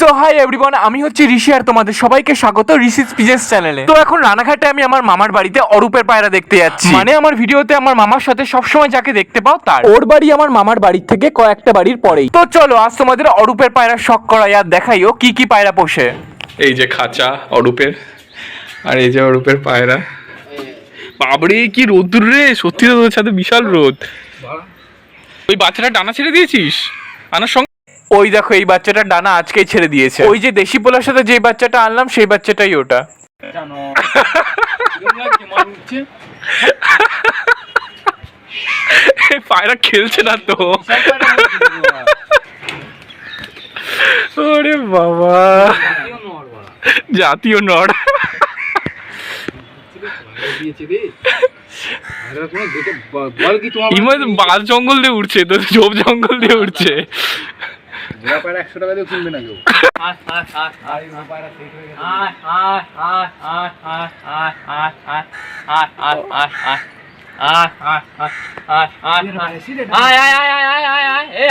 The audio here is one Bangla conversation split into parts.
সো হাই এভরিওয়ান আমি হচ্ছে ঋষি আর তোমাদের সবাইকে স্বাগত ঋষি পিজেস চ্যানেলে। তো এখন রানাঘাটে আমি আমার মামার বাড়িতে অরূপের পায়রা দেখতে যাচ্ছি। মানে আমার ভিডিওতে আমার মামার সাথে সবসময় যাকে দেখতে পাও তার। ওর বাড়ি আমার মামার বাড়ির থেকে কয়েকটা বাড়ির পরেই। তো চলো আজ তোমাদের অরূপের পায়রা শখ করাই আর দেখাইও কি কি পায়রা পোষে। এই যে খাঁচা অরূপের আর এই যে অরূপের পায়রা। বাবরে কি রোদ্দুর রে! সত্যি তো তোর সাথে বিশাল রোদ। ওই বাচ্চাটা ডানা ছেড়ে দিয়েছিস? আনার সঙ্গে ওই দেখো এই বাচ্চাটা ডানা আজকেই ছেড়ে দিয়েছে। ওই যে দেশি পোলার সাথে যে বাচ্চাটা আনলাম সেই বাচ্চাটাই ওটা। পায়রা খেলছে না তো। ওরে বাবা। জাতীয় নড় বল কি বাল জঙ্গল দিয়ে উঠছে তো ঝোপ জঙ্গল দিয়ে উঠছে পায়রা একশো টাকা দিয়ে কিনবে না কেউ।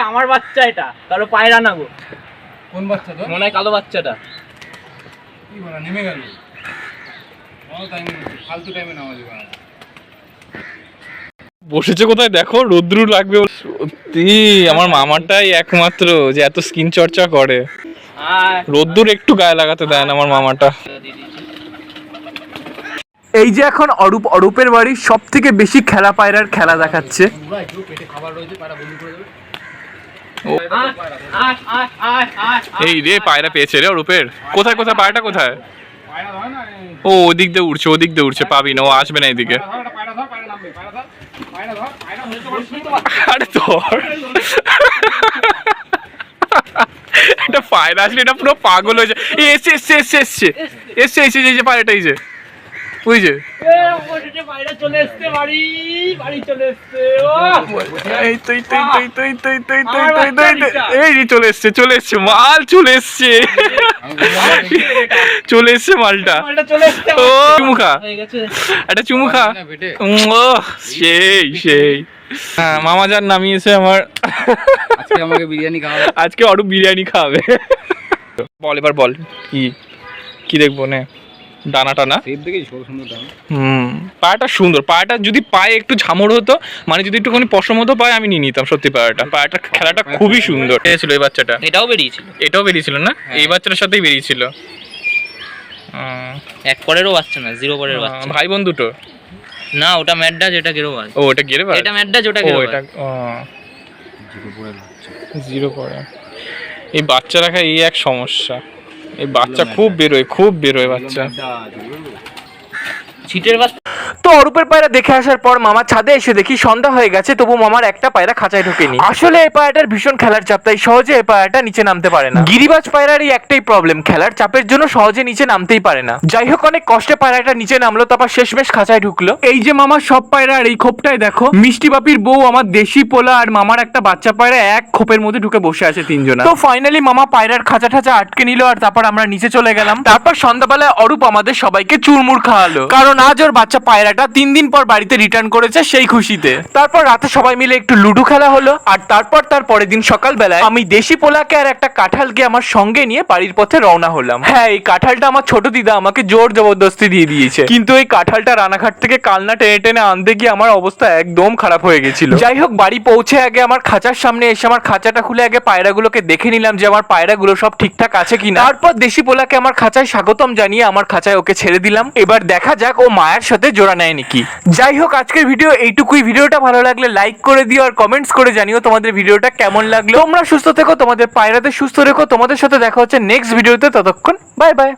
আমার বাচ্চা এটা। কারও পায়রা না গো। কোন বাচ্চা তো মনে হয় কালো বাচ্চাটা। কি বলা নেমে গেল। ফালতু টাইমে নামাজ বসেছে কোথায়? দেখো রোদ্রু লাগবে। সত্যি আমার মামাটাই একমাত্র যে এত স্কিন চর্চা করে। রোদ্দুর একটু গায়ে লাগাতে দেয় না আমার মামাটা। এই যে এখন অরূপ অরূপের বাড়ির সব থেকে বেশি খেলা পায়রার খেলা দেখাচ্ছে। এই রে পায়রা পেয়েছে রে রূপের কোথায় কোথায় পায়রাটা কোথায়? পায়রা ধর না ও ওদিক দিয়ে উঠছে ওদিক দিয়ে উঠছে পাবি না ও আসবে না এদিকে। আরে তোর এটা ফাইনাল এটা পুরো পাগল হয়েছে এসে এসে এসে এসছে এসছে এসে যে পায়রাটা যে। বুঝে এই চলে এসছে চলে এসছে মাল চলে এসছে। চলে এসছে মালটা। ও চুমুখা। একটা চুমুখা। ও সেই সেই। হ্যাঁ মামা যার নামিয়েছে আমার। আমাকে বিরিয়ানি খাওয়াবে। আজকে অরূপ বিরিয়ানি খাওয়াবে বল এবার বল কি কি দেখব না। ডানা টানা হুম পায়াটা সুন্দর। পায়াটা যদি পায়ে একটু ঝামড় হতো মানে যদি একটুখানি পশম হতো পায়ে আমি নিয়ে নিতাম সত্যি পায়াটা। পায়াটা খেলাটা খুবই সুন্দর। এসেছিল এই বাচ্চাটা? এটাও বেরিয়েছিল। এটাও বেরিয়েছিল না? এই বাচ্চাটার সাথেই বেরিয়েছিল। এক পরেরও বাচ্চা না জিরো পরের বাচ্চা। ভাই বোন দুটো? না ওটা ম্যাডাজ এটা গেরো ও এটা গেরে এটা ম্যাডাজ ওটা ও গেরো এটা জিরো পড়ে এই বাচ্চা রাখা এই এক সমস্যা। এই বাচ্চা খুব বেরোয় খুব বেরোয় বাচ্চা। ছিটের বাচ্চা তো অরূপের পায়রা দেখে আসার পর মামা ছাদে এসে দেখি সন্ধ্যা হয়ে গেছে তবু মামার একটা পায়রা খাঁচায় ঢোকেনি। আসলে এই পায়রাটার ভীষণ খেলার চাপ তাই সহজে এই পায়রাটা নিচে নামতে পারে না। গিরিবাজ পায়রার এই একটাই প্রবলেম খেলার চাপের জন্য সহজে নিচে নামতেই পারে না। যাই হোক অনেক কষ্টে পায়রাটা নিচে নামলো তারপর শেষমেশ খাঁচায় ঢুকলো। এই যে মামার সব পায়রা আর এই খোপটায় দেখো মিষ্টি বাপির বউ আমার দেশি পোলা আর মামার একটা বাচ্চা পায়রা এক খোপের মধ্যে ঢুকে বসে আছে তিনজনা। তো ফাইনালি মামা পায়রার খাঁচা ঠাঁচা আটকে নিল আর তারপর আমরা নিচে চলে গেলাম। তারপর সন্ধ্যাবেলায় অরূপ আমাদের সবাইকে চুরমুর খাওয়ালো। কারণ আজ ওর বাচ্চা পায়রাটা তিন দিন পর বাড়িতে রিটার্ন করেছে সেই খুশিতে। তারপর রাতে সবাই মিলে একটু লুডো খেলা হলো, আর তারপর তার পরের দিন সকালবেলায় আমি দেশি পোলাকে আর একটা কাঁঠালকে আমার সঙ্গে নিয়ে বাড়ির পথে রওনা হলাম। হ্যাঁ এই কাঁঠালটা আমার ছোট দিদা আমাকে জোর জবরদস্তি দিয়ে দিয়েছে। কিন্তু এই কাঁঠালটা রানাঘাট থেকে কালনা টেনে টেনে আনতে গিয়ে আমার অবস্থা একদম খারাপ হয়ে গেছিল। যাই হোক, বাড়ি পৌঁছে আগে আমার খাঁচার সামনে এসে আমার খাঁচাটা খুলে আগে পায়রাগুলোকে দেখে নিলাম যে আমার পায়রাগুলো সব ঠিকঠাক আছে কিনা। তারপর দেশি পোলাকে আমার খাঁচায় স্বাগতম জানিয়ে আমার খাঁচায় ওকে ছেড়ে দিলাম। এবার দেখা যাক ও মায়ের সাথে জোড়া নেয় নাকি? যাই হোক, আজকের ভিডিও, এইটুকুই। ভিডিওটা ভালো লাগলে লাইক করে দিও আর কমেন্টস করে জানিও তোমাদের ভিডিওটা কেমন লাগল। তোমরা সুস্থ থেকো, তোমাদের পায়রাতে সুস্থ রেখো। তোমাদের সাথে দেখা হচ্ছে নেক্সট ভিডিওতে ততক্ষণ বাই বাই